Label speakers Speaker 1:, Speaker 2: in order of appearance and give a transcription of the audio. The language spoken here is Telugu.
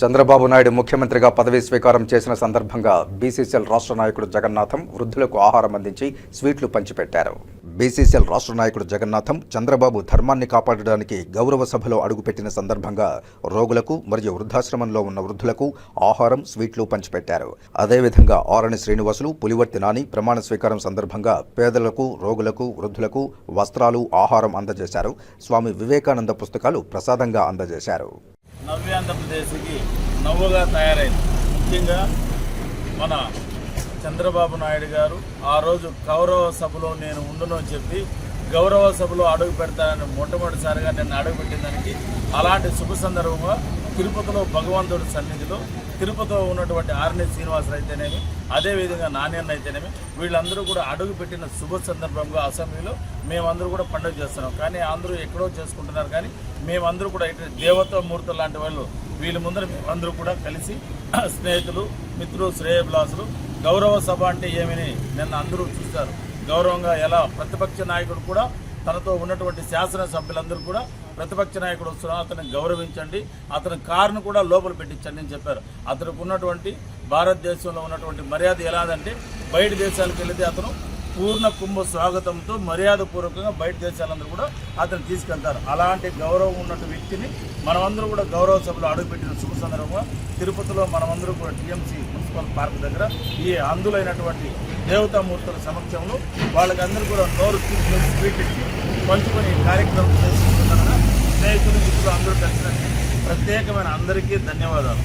Speaker 1: చంద్రబాబు నాయుడు ముఖ్యమంత్రిగా పదవీ స్వీకారం చేసిన సందర్భంగా బీసీసీఎల్ రాష్ట్ర నాయకుడు జగన్నాథం వృద్ధులకు ఆహారం అందించి స్వీట్లు పంచిపెట్టారు. బీసీసీఎల్ రాష్ట్ర నాయకుడు జగన్నాథం చంద్రబాబు ధర్మాన్ని కాపాడడానికి గౌరవ సభలో అడుగుపెట్టిన సందర్భంగా రోగులకు మరియు వృద్ధాశ్రమంలో ఉన్న వృద్ధులకు ఆహారం స్వీట్లు పంచిపెట్టారు. అదేవిధంగా ఆరణి శ్రీనివాసులు పులివర్తి నాని ప్రమాణ స్వీకారం సందర్భంగా పేదలకు రోగులకు వృద్ధులకు వస్త్రాలు ఆహారం అందజేశారు. స్వామి వివేకానంద పుస్తకాలు ప్రసాదంగా అందజేశారు.
Speaker 2: నవ్యాంధ్రప్రదేశ్కి నవ్వుగా తయారైంది. ముఖ్యంగా మన చంద్రబాబు నాయుడు గారు ఆ రోజు గౌరవ సభలో నేను ఉండను చెప్పి గౌరవ సభలో అడుగు పెడతానని మొట్టమొదటిసారిగా నేను అడుగు పెట్టిందానికి అలాంటి శుభ సందర్భంగా తిరుపతిలో భగవంతుడి సన్నిధిలో తిరుపతిలో ఉన్నటువంటి ఆర్ని శ్రీనివాసరావు అయితేనేమి అదేవిధంగా నాణ్యన్న అయితేనేమి వీళ్ళందరూ కూడా అడుగు పెట్టిన శుభ సందర్భంగా అసెంబ్లీలో మేమందరూ కూడా పండుగ చేస్తున్నాం. కానీ అందరూ ఎక్కడో చేసుకుంటున్నారు. కానీ మేమందరూ కూడా ఇటు దేవతామూర్తులు లాంటి వాళ్ళు వీళ్ళ ముందర మేమందరూ కూడా కలిసి స్నేహితులు మిత్రులు శ్రేయభిలాసులు గౌరవ సభ అంటే ఏమని నిన్న అందరూ చూస్తారు గౌరవంగా ఎలా ప్రతిపక్ష నాయకుడు కూడా తనతో ఉన్నటువంటి శాసనసభ్యులందరూ కూడా ప్రతిపక్ష నాయకుడు వస్తున్నా అతను గౌరవించండి. అతని కారును కూడా లోపల పెట్టించండి అని చెప్పారు. అతనికి ఉన్నటువంటి భారతదేశంలో ఉన్నటువంటి మర్యాద ఎలాదంటే బయట దేశాలకు వెళితే అతను పూర్ణ కుంభ స్వాగతంతో మర్యాదపూర్వకంగా బయట దేశాలందరూ కూడా అతను తీసుకెళ్తారు. అలాంటి గౌరవం ఉన్నటువంటి వ్యక్తిని మనమందరూ కూడా గౌరవ సభలో అడుగుపెట్టిన శుభ సందర్భంగా తిరుపతిలో మనమందరూ కూడా టీఎంసీ మున్సిపల్ పార్క్ దగ్గర ఈ అందులైనటువంటి దేవతామూర్తుల సమక్షంలో వాళ్ళకందరూ కూడా నోరు తీసుకొని స్వీకరించి పంచుకొని కార్యక్రమం చేసుకుంటున్నారని స్నేహితులు మిత్రులు అందరూ కలిసినట్టు ప్రత్యేకమైన అందరికీ ధన్యవాదాలు.